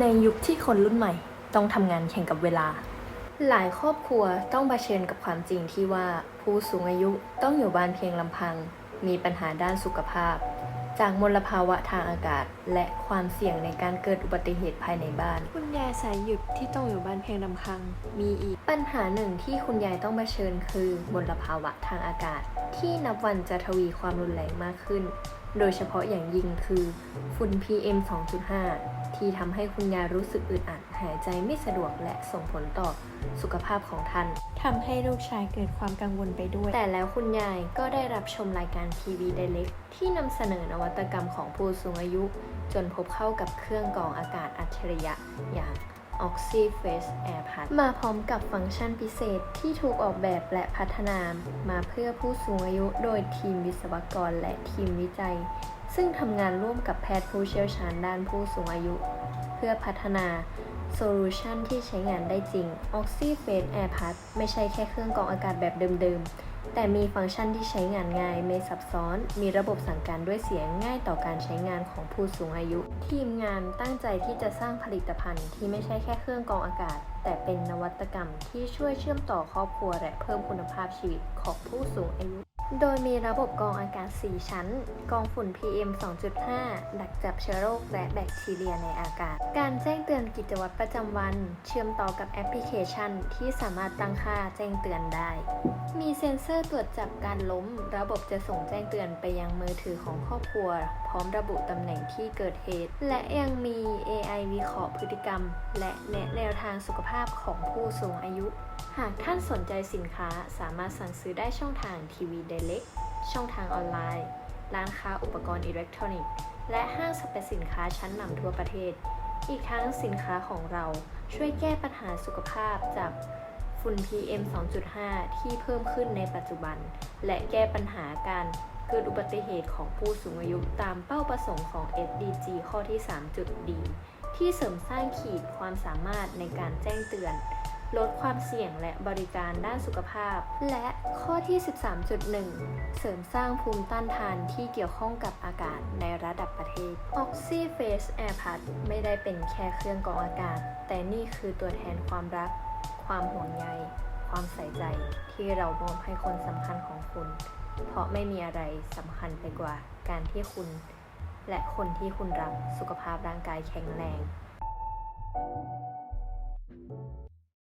ในยุคที่คนรุ่นใหม่ต้องทำงานแข่งกับเวลา หลายครอบครัวต้องเผชิญกับความจริงที่ว่าผู้สูงอายุต้องอยู่บ้านเพียงลำพัง มีปัญหาด้านสุขภาพ จากมลภาวะทางอากาศ และความเสี่ยงในการเกิดอุบัติเหตุภายในบ้าน คุณยายสายหยุดที่ต้องอยู่บ้านเพียงลำพัง มีอีกปัญหาหนึ่งที่คุณยายต้องเผชิญคือมลภาวะทางอากาศ ที่นับวันจะทวีความรุนแรงมากขึ้น โดยเฉพาะอย่างยิ่งคือฝุ่น PM 2.5 ที่ทำให้คุณยายรู้สึกอึดอัดหายใจไม่สะดวกและส่งผลต่อสุขภาพของท่านทำให้ลูกชายเกิดความกังวลไปด้วย แต่แล้วคุณยายก็ได้รับชมรายการทีวีไดเล็กที่นำเสนอนวัตกรรมของผู้สูงอายุ จนพบเข้ากับเครื่องกรองอากาศอัจฉริยะอย่าง Oxy Face Air p a d มาพร้อมกับฟังก์ชันพิเศษที่ถูกออกแบบและพัฒนา มาเพื่อผู้สูงอายุโดยทีมวิศวกรและทีมวิจัย ซึ่งทำงานร่วมกับแพทย์ผู้เชี่ยวชาญด้านผู้สูงอายุ เพื่อพัฒนาโซลูชันที่ใช้งานได้จริง Oxy Face Air p a d ไม่ใช่แค่เครื่องกรองอากาศแบบเดิมๆ แต่มีฟังก์ชันที่ใช้งานง่าย ไม่ซับซ้อน มีระบบสั่งการด้วยเสียงง่ายต่อการใช้งานของผู้สูงอายุ ทีมงานตั้งใจที่จะสร้างผลิตภัณฑ์ที่ไม่ใช่แค่เครื่องกรองอากาศ แต่เป็นนวัตกรรมที่ช่วยเชื่อมต่อครอบครัวและเพิ่มคุณภาพชีวิตของผู้สูงอายุ โดยมีระบบกรองอากาศ 4 ชั้น กรองฝุ่น PM 2.5 ดักจับเชื้อโรคและแบคทีเรียในอากาศ การแจ้งเตือนกิจวัตรประจำวัน เชื่อมต่อกับแอปพลิเคชัน ที่สามารถตั้งค่าแจ้งเตือนได้ มีเซ็นเซอร์ตรวจจับการล้ม ระบบจะส่งแจ้งเตือนไปยังมือถือของครอบครัว ร้อมระบุตำแหน่งที่เกิดเหตุ และยังมี AI วิเคราะห์พฤติกรรม และแนะแนวทางสุขภาพของผู้สูงอายุ หากท่านสนใจสินค้าสามารถสั่งซื้อได้ช่องทางทีวีเดเล็กช่องทางออนไลน์ ร้านค้าอุปกรณ์อิเล็กทรอนิกส์ และห้างสรรพสินค้าชั้นนำทั่วประเทศ อีกทั้งสินค้าของเราช่วยแก้ปัญหาสุขภาพจากฝุ่น PM 2.5 ที่เพิ่มขึ้นในปัจจุบัน และแก้ปัญหาการ เกิดอุบัติเหตุของผู้สูงอายุตามเป้าประสงค์ของ SDG ข้อที่ 3.D ที่เสริมสร้างขีดความสามารถในการแจ้งเตือน ลดความเสี่ยงและบริการด้านสุขภาพ และข้อที่ 13.1 เสริมสร้างภูมิต้านทานที่เกี่ยวข้องกับอากาศในระดับประเทศ Oxy Face Air p a d ไม่ได้เป็นแค่เครื่องกรองอากาศ แต่นี่คือตัวแทนความรัก ความห่วงใย ความใส่ใจที่เรามอบให้คนสำคัญของคุณ เพราะไม่มีอะไรสำคัญไปกว่าการที่คุณ และคนที่คุณรักสุขภาพร่างกายแข็งแรง